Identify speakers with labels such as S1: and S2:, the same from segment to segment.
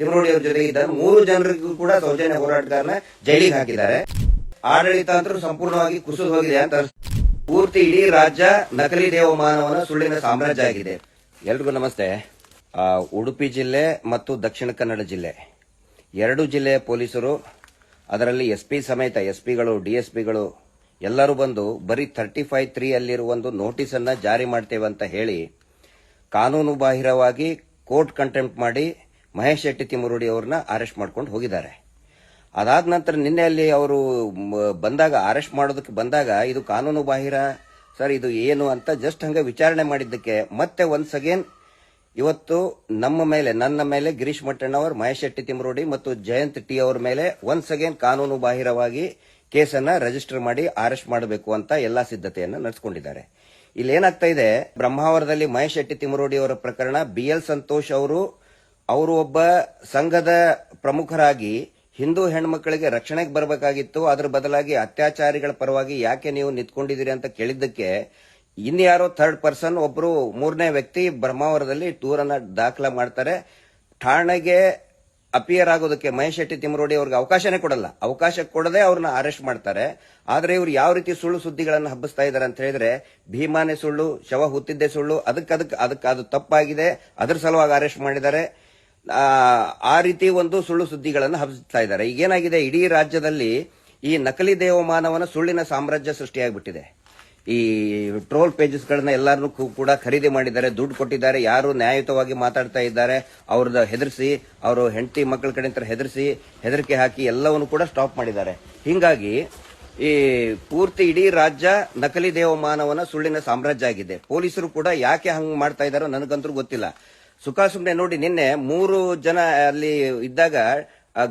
S1: ತಿಮರೋಡಿ ಅವ್ರ ಜೊತೆಗೆ ಇದ್ದ ಮೂರು ಜನರಿಗೂ ಕೂಡ ಸೌಜನ್ಯ ಹೋರಾಟಗಾರನ ಜೈಲಿಗೆ ಹಾಕಿದ್ದಾರೆ. ಆಡಳಿತ ಅಂತರೂ ಸಂಪೂರ್ಣವಾಗಿ ಕುಸಿದು ಹೋಗಿದೆ ಅಂತ ಪೂರ್ತಿ ಇಡೀ ರಾಜ್ಯ ನಕಲಿ ದೇವಮಾನವನ ಸುಳ್ಳಿನ ಸಾಮ್ರಾಜ್ಯ ಆಗಿದೆ. ಎಲ್ರಿಗೂ ನಮಸ್ತೆ. ಉಡುಪಿ ಜಿಲ್ಲೆ ಮತ್ತು ದಕ್ಷಿಣ ಕನ್ನಡ ಜಿಲ್ಲೆ. ಎರಡು ಜಿಲ್ಲೆಯ ಪೊಲೀಸರು, ಅದರಲ್ಲಿ ಎಸ್ ಪಿ ಸಮೇತ ಎಸ್ ಪಿಗಳು ಡಿಎಸ್ಪಿಗಳು ಎಲ್ಲರೂ ಬಂದು ಬರೀ ಥರ್ಟಿ ಫೈವ್ ತ್ರೀ ಅಲ್ಲಿರುವ ಒಂದು ನೋಟಿಸ್ ಅನ್ನ ಜಾರಿ ಮಾಡ್ತೇವೆ ಅಂತ ಹೇಳಿ ಕಾನೂನು ಬಾಹಿರವಾಗಿ ಕೋರ್ಟ್ ಕಂಟೆಂಪ್ಟ್ ಮಾಡಿ ಮಹೇಶ್ ಶೆಟ್ಟಿ ತಿಮ್ಮರುಡಿ ಅವ್ರನ್ನ ಅರೆಸ್ಟ್ ಮಾಡ್ಕೊಂಡು ಹೋಗಿದ್ದಾರೆ. ಅದಾದ ನಂತರ ನಿನ್ನೆ ಅಲ್ಲಿ ಅವರು ಬಂದಾಗ ಅರೆಸ್ಟ್ ಮಾಡೋದಕ್ಕೆ ಬಂದಾಗ, ಇದು ಕಾನೂನು ಬಾಹಿರ, ಸರ್ ಇದು ಏನು ಅಂತ ಜಸ್ಟ್ ಹಂಗೆ ವಿಚಾರಣೆ ಮಾಡಿದ್ದಕ್ಕೆ, ಮತ್ತೆ ಒನ್ಸ್ ಅಗೇನ್ ಇವತ್ತು ನಮ್ಮ ಮೇಲೆ, ನನ್ನ ಮೇಲೆ ಗಿರೀಶ್ ಮಟ್ಟಣ್ಣವರ್ ಮಹೇಶ್ ಶೆಟ್ಟಿ ತಿಮ್ಮರೋಡಿ ಮತ್ತು ಜಯಂತ್ ಟಿ ಅವರ ಮೇಲೆ ಒನ್ಸ್ ಅಗೇನ್ ಕಾನೂನು ಬಾಹಿರವಾಗಿ ಕೇಸನ್ನ ರಿಜಿಸ್ಟರ್ ಮಾಡಿ ಅರೆಸ್ಟ್ ಮಾಡಬೇಕು ಅಂತ ಎಲ್ಲಾ ಸಿದ್ಧತೆಯನ್ನು ನಡೆಸಿಕೊಂಡಿದ್ದಾರೆ. ಇಲ್ಲಿ ಏನಾಗ್ತಾ ಇದೆ, ಬ್ರಹ್ಮಾವರದಲ್ಲಿ ಮಹೇಶ್ ಶೆಟ್ಟಿ ತಿಮ್ಮರೋಡಿ ಅವರ ಪ್ರಕರಣ, ಬಿ ಎಲ್ ಸಂತೋಷ್ ಅವರು ಅವರು ಒಬ್ಬ ಸಂಘದ ಪ್ರಮುಖರಾಗಿ ಹಿಂದೂ ಹೆಣ್ಮಕ್ಕಳಿಗೆ ರಕ್ಷಣೆಗೆ ಬರಬೇಕಾಗಿತ್ತು. ಅದರ ಬದಲಾಗಿ ಅತ್ಯಾಚಾರಿಗಳ ಪರವಾಗಿ ಯಾಕೆ ನೀವು ನಿಂತ್ಕೊಂಡಿದ್ದೀರಿ ಅಂತ ಕೇಳಿದ್ದಕ್ಕೆ ಇನ್ಯಾರೋ ಥರ್ಡ್ ಪರ್ಸನ್ ಒಬ್ರು ಮೂರನೇ ವ್ಯಕ್ತಿ ಬ್ರಹ್ಮಾವರದಲ್ಲಿ ಟೂರ್ ಅನ್ನ ದಾಖಲ ಮಾಡ್ತಾರೆ. ಠಾಣೆಗೆ ಅಪಿಯರ್ ಆಗೋದಕ್ಕೆ ಮಹೇಶ್ ಶೆಟ್ಟಿ ತಿಮ್ಮರೋಡಿ ಅವ್ರಿಗೆ ಅವಕಾಶನೇ ಕೊಡಲ್ಲ. ಅವಕಾಶ ಕೊಡದೆ ಅವ್ರನ್ನ ಅರೆಸ್ಟ್ ಮಾಡ್ತಾರೆ. ಆದ್ರೆ ಇವ್ರು ಯಾವ ರೀತಿ ಸುಳ್ಳು ಸುದ್ದಿಗಳನ್ನು ಹಬ್ಬಿಸ್ತಾ ಇದ್ದಾರೆ ಅಂತ ಹೇಳಿದ್ರೆ ಭೀಮಾನೆ ಸುಳ್ಳು, ಶವ ಹುತ್ತಿದ್ದೆ ಸುಳ್ಳು ಅದಕ್ಕೆ ಅದಕ್ಕೆ ಅದಕ್ಕೆ ಅದು ತಪ್ಪಾಗಿದೆ. ಅದ್ರ ಸಲುವಾಗಿ ಅರೆಸ್ಟ್ ಮಾಡಿದ್ದಾರೆ. ಆ, ರೀತಿ ಒಂದು ಸುಳ್ಳು ಸುದ್ದಿಗಳನ್ನು ಹಬ್ಬಿಸ್ತಾ ಇದ್ದಾರೆ. ಈಗೇನಾಗಿದೆ? ಇಡೀ ರಾಜ್ಯದಲ್ಲಿ ಈ ನಕಲಿ ದೇವಮಾನವನ ಸುಳ್ಳಿನ ಸಾಮ್ರಾಜ್ಯ ಸೃಷ್ಟಿಯಾಗ್ಬಿಟ್ಟಿದೆ. ಈ ಟ್ರೋಲ್ ಪೇಜಸ್ಗಳನ್ನ ಎಲ್ಲರನ್ನೂ ಕೂಡ ಖರೀದಿ ಮಾಡಿದ್ದಾರೆ ದುಡ್ಡು ಕೊಟ್ಟಿದ್ದಾರೆ ಯಾರು ನ್ಯಾಯಯುತವಾಗಿ ಮಾತಾಡ್ತಾ ಇದ್ದಾರೆ ಅವ್ರದ್ದು ಹೆದರಿಸಿ ಅವರು ಹೆಂಡತಿ ಮಕ್ಕಳ ಕಡೆ ಹೆದರಿಸಿ ಹೆದರಿಕೆ ಹಾಕಿ ಎಲ್ಲವನ್ನು ಕೂಡ ಸ್ಟಾಪ್ ಮಾಡಿದ್ದಾರೆ. ಹಿಂಗಾಗಿ ಈ ಪೂರ್ತಿ ಇಡೀ ರಾಜ್ಯ ನಕಲಿ ದೇವಮಾನವನ ಸುಳ್ಳಿನ ಸಾಮ್ರಾಜ್ಯ ಆಗಿದೆ. ಪೊಲೀಸರು ಕೂಡ ಯಾಕೆ ಹಂಗ್ ಮಾಡ್ತಾ ಇದ್ದಾರೋ ನನಗಂತೂ ಗೊತ್ತಿಲ್ಲ. ಸುಖ ಸುಮ್ನೆ ನೋಡಿ ನಿನ್ನೆ ಮೂರು ಜನ ಅಲ್ಲಿ ಇದ್ದಾಗ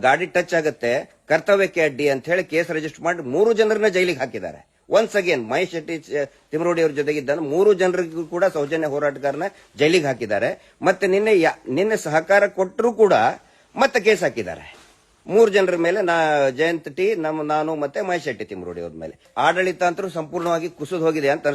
S1: ಗಾಡಿ ಟಚ್ ಆಗುತ್ತೆ, ಕರ್ತವ್ಯಕ್ಕೆ ಅಡ್ಡಿ ಅಂತ ಹೇಳಿ ಕೇಸ್ ರಿಜಿಸ್ಟರ್ ಮಾಡಿ ಮೂರು ಜನರನ್ನ ಜೈಲಿಗೆ ಹಾಕಿದ್ದಾರೆ. ಒನ್ಸ್ ಅಗೇನ್ ಮಹೇಶ್ ಶೆಟ್ಟಿ ತಿಮರೋಡಿ ಅವ್ರ ಜೊತೆಗಿದ್ದಾನೆ ಮೂರು ಜನರಿಗೂ ಕೂಡ ಸೌಜನ್ಯ ಹೋರಾಟಗಾರನ ಜೈಲಿಗೆ ಹಾಕಿದ್ದಾರೆ. ಮತ್ತೆ ನಿನ್ನೆ ನಿನ್ನೆ ಸಹಕಾರ ಕೊಟ್ಟರು ಕೂಡ ಮತ್ತೆ ಕೇಸ್ ಹಾಕಿದ್ದಾರೆ. ಮೂರು ಜನರ ಮೇಲೆ ನಾ, ಜಯಂತ್ ಟಿ ನಮ್ಮ ನಾನು ಮತ್ತೆ ಮಹೇಶ್ ಶೆಟ್ಟಿ, ತಿಮರೋಡಿ ಅವ್ರ ಮೇಲೆ. ಆಡಳಿತ ಅಂತೂ ಸಂಪೂರ್ಣವಾಗಿ ಕುಸಿದು ಹೋಗಿದೆ ಅಂತ